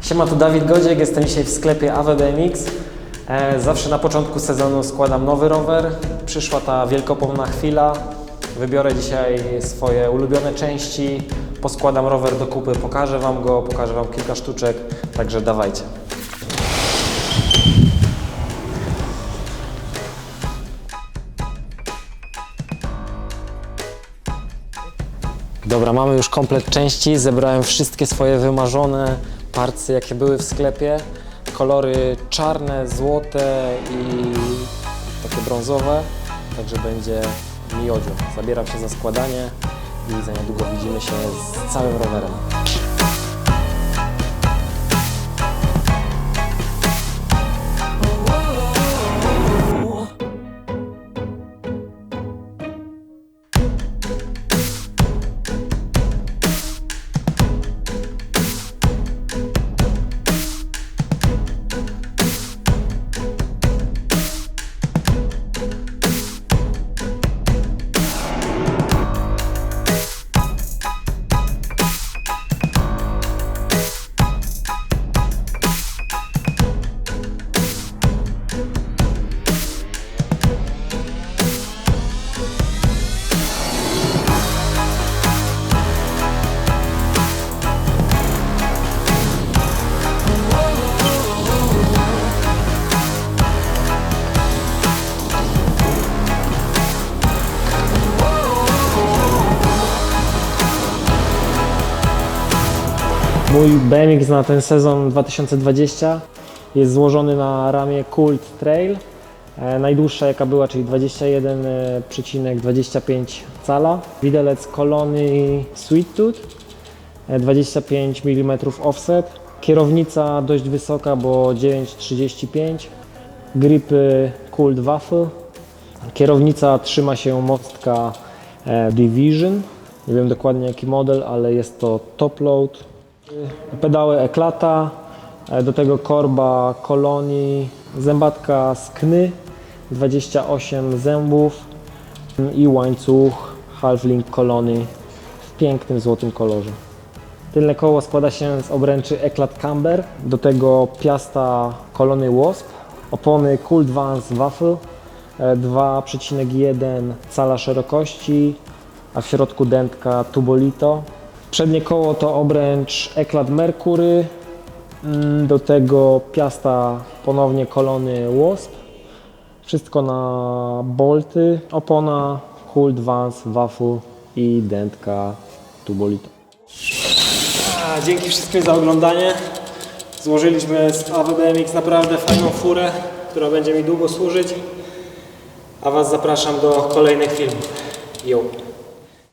Siema, tu Dawid Godziek, jestem dzisiaj w sklepie AWBMX. E, zawsze na początku sezonu składam nowy rower. Przyszła ta wielkopomna chwila. Wybiorę dzisiaj swoje ulubione części, poskładam rower do kupy, pokażę Wam go, pokażę Wam kilka sztuczek, także dawajcie. Dobra, mamy już komplet części. Zebrałem wszystkie swoje wymarzone parcie, jakie były w sklepie. Kolory czarne, złote i takie brązowe. Także będzie miodzio. Zabieram się za składanie i za niedługo widzimy się z całym rowerem. Mój BMX na ten sezon 2020 jest złożony na ramię Cult Trail. E, najdłuższa jaka była, czyli 21,25 cala. Widelec kolony Sweet Tooth, e, 25 mm offset. Kierownica dość wysoka, bo 9,35. Gripy Cult Waffle. Kierownica trzyma się mostka e, Division. Nie wiem dokładnie jaki model, ale jest to top load. Pedały Eklata, e, do tego korba kolonii, zębatka z Kny, 28 zębów i łańcuch Halflink kolonii w pięknym złotym kolorze. Tylne koło składa się z obręczy Eklat Camber, do tego piasta kolony Wasp, opony Cool Vans Waffle, e, 2,1 cala szerokości, a w środku dętka Tubolito. Przednie koło to obręcz Eklat Mercury, mm, do tego piasta ponownie kolony Wasp. Wszystko na bolty, opona Hult Vans Waffle i dętka Tubolito. Dzięki wszystkim za oglądanie. Złożyliśmy z AWBMX naprawdę fajną furę, która będzie mi długo służyć. A Was zapraszam do kolejnych filmów. Yo.